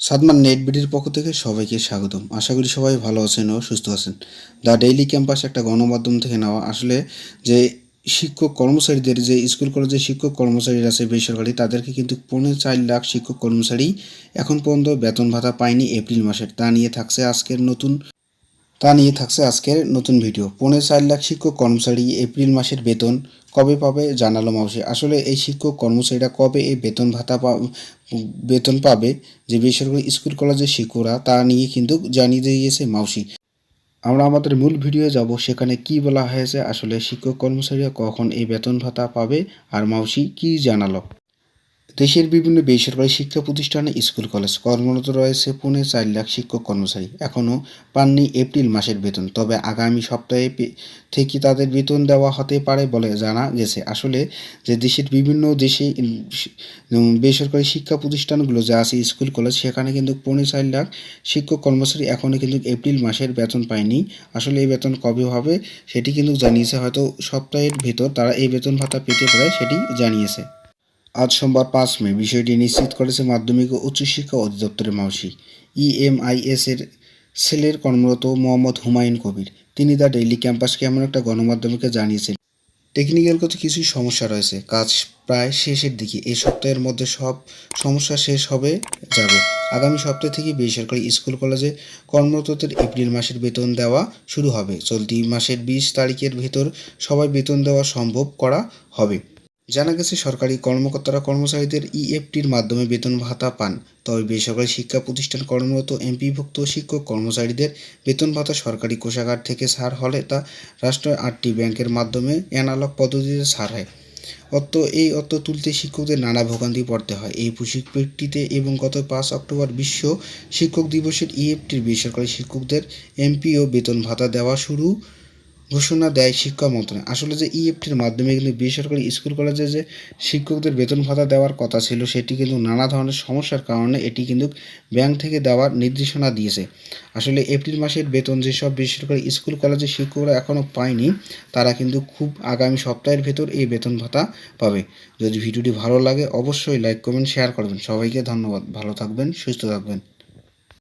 Sadman net বিডির পক্ষ থেকে সবাইকে স্বাগতম। আশা করি সবাই ভালো আছেন ও সুস্থ আছেন। দ্য ডেইলি ক্যাম্পাস একটা গণমাধ্যম থেকে নেওয়া আসলে যে শিক্ষক কর্মচারীদের, যে স্কুল কলেজে শিক্ষক কর্মচারীরা আছে বেসরকারি, তাদেরকে কিন্তু পৌনে চার লাখ শিক্ষক কর্মচারী এখন পর্যন্ত বেতন ভাতা পায়নি এপ্রিল মাসের। তা নিয়ে থাকছে আজকের নতুন তা নিয়ে থাকছে আজকের নতুন ভিডিও। পৌনে চার লাখ শিক্ষক কর্মচারী এপ্রিল মাসের বেতন কবে পাবে জানালো মাউসি আসলে এই শিক্ষক কর্মচারীরা কবে এই বেতন ভাতা বেতন পাবে যে বেসরকারি স্কুল কলেজের শিক্ষকরা, তা নিয়ে কিন্তু জানিয়ে দিয়েছে মাউসি। আমরা আমাদের মূল ভিডিও যাব সেখানে কি বলা হয়েছে, আসলে শিক্ষক কর্মচারীরা কখন এই বেতন ভাতা পাবে আর মাউসি কি জানালো। দেশের বিভিন্ন বেসরকারি শিক্ষা প্রতিষ্ঠানে স্কুল, কলেজ কর্মরত রয়েছে পুনে চার লাখ শিক্ষক কর্মচারী। এখনও পাননি এপ্রিল মাসের বেতন, তবে আগামী সপ্তাহে থেকে তাদের বেতন দেওয়া হতে পারে বলে জানা গেছে। আসলে যে দেশের বিভিন্ন দেশে বেসরকারি শিক্ষা প্রতিষ্ঠানগুলো যা আছে, স্কুল, কলেজ, সেখানে কিন্তু পৌনে চার লাখ শিক্ষক কর্মচারী এখনও কিন্তু এপ্রিল মাসের বেতন পায়নি। আসলে এই বেতন কবে হবে সেটি কিন্তু জানিয়েছে, হয়তো সপ্তাহের ভেতর তারা এই বেতন ভাতা পেতে পারে সেটি জানিয়েছে। আজ সোমবার পাঁচ মে, বিষয়টি নিশ্চিত করেছে মাধ্যমিক ও উচ্চশিক্ষা অধিদপ্তরের মাউসি। ইএমআইএস এর সেলের কর্মরত মোহাম্মদ হুমায়ুন কবির। তিনি দ্য ডেইলি ক্যাম্পাসকে এমন একটা গণমাধ্যমকে জানিয়েছেন টেকনিক্যালগত কিছু সমস্যা রয়েছে, কাজ প্রায় শেষের দিকে এই সপ্তাহের মধ্যে সব সমস্যা শেষ হবে যাবে। আগামী সপ্তাহ থেকে বেসরকারি স্কুল, কলেজে কর্মরতদের এপ্রিল মাসের বেতন দেওয়া শুরু হবে। চলতি মাসের বিশ তারিখের ভেতর সবাই বেতন দেওয়া সম্ভব করা হবে। জানা গেছে, সরকারি কর্মকর্তারা কর্মচারীদের ইএফটির মাধ্যমে বেতন ভাতা পান। তবে বেসরকারি শিক্ষা প্রতিষ্ঠান কর্মরত এমপিভুক্ত শিক্ষক কর্মচারীদের বেতন ভাতা সরকারি কোষাগার থেকে ছাড় হলে তা রাষ্ট্রের আটটি ব্যাংকের মাধ্যমে অ্যানালগ পদ্ধতিতে ছাড় হয়। অর্থ, এই অর্থ তুলতে শিক্ষকদের নানা ভোগান্তি পড়তে হয়। এই পরিপ্রেক্ষিতে এবং গত পাঁচ অক্টোবর বিশ্ব শিক্ষক দিবসের ইএফটির বেসরকারি শিক্ষকদের এমপিও বেতন ভাতা দেওয়া শুরু ঘোষণা দেয় শিক্ষা মন্ত্রণালয়। আসলে যে ইএফটির মাধ্যমে কিন্তু বেসরকারি স্কুল কলেজে যে শিক্ষকদের বেতন ভাতা দেওয়ার কথা ছিল, সেটি কিন্তু নানা ধরনের সমস্যার কারণে এটি কিন্তু ব্যাংক থেকে দেওয়ার নির্দেশনা দিয়েছে। আসলে এপ্রিল মাসের বেতন যেসব বেসরকারি স্কুল কলেজের শিক্ষকরা এখনও পায়নি, তারা কিন্তু খুব আগামী সপ্তাহের ভেতর এই বেতন ভাতা পাবে। যদি ভিডিওটি ভালো লাগে, অবশ্যই লাইক, কমেন্ট, শেয়ার করবেন। সবাইকে ধন্যবাদ। ভালো থাকবেন, সুস্থ থাকবেন।